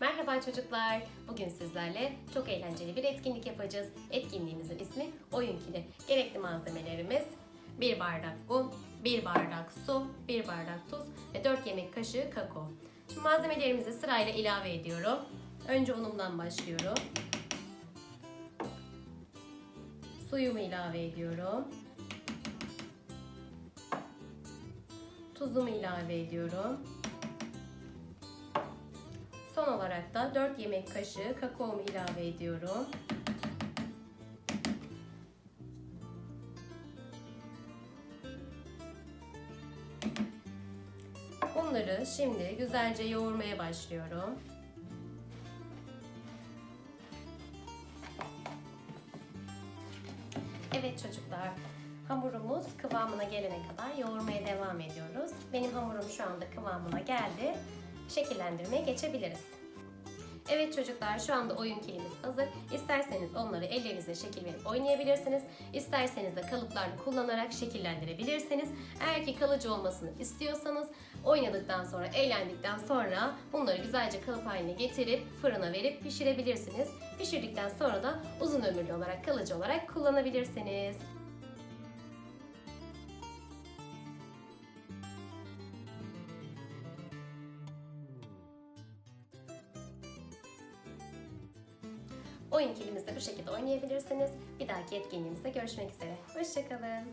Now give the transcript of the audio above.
Merhaba çocuklar. Bugün sizlerle çok eğlenceli bir etkinlik yapacağız. Etkinliğimizin ismi Oyun Kili. Gerekli malzemelerimiz 1 bardak un, 1 bardak su, 1 bardak tuz ve 4 yemek kaşığı kakao. Şimdi malzemelerimizi sırayla ilave ediyorum. Önce unumdan başlıyorum. Suyumu ilave ediyorum. Tuzumu ilave ediyorum. Olarak da 4 yemek kaşığı kakaomu ilave ediyorum. Bunları şimdi güzelce yoğurmaya başlıyorum. Evet çocuklar, hamurumuz kıvamına gelene kadar yoğurmaya devam ediyoruz. Benim hamurum şu anda kıvamına geldi. Şekillendirmeye geçebiliriz. Evet çocuklar şu anda oyun kilimiz hazır. İsterseniz onları ellerinizle şekil verip oynayabilirsiniz. İsterseniz de kalıplarını kullanarak şekillendirebilirsiniz. Eğer ki kalıcı olmasını istiyorsanız oynadıktan sonra, eğlendikten sonra bunları güzelce kalıp haline getirip fırına verip pişirebilirsiniz. Pişirdikten sonra da uzun ömürlü olarak kalıcı olarak kullanabilirsiniz. Oyun kilimizde bu şekilde oynayabilirsiniz. Bir dahaki etkinliğimizde görüşmek üzere. Hoşçakalın.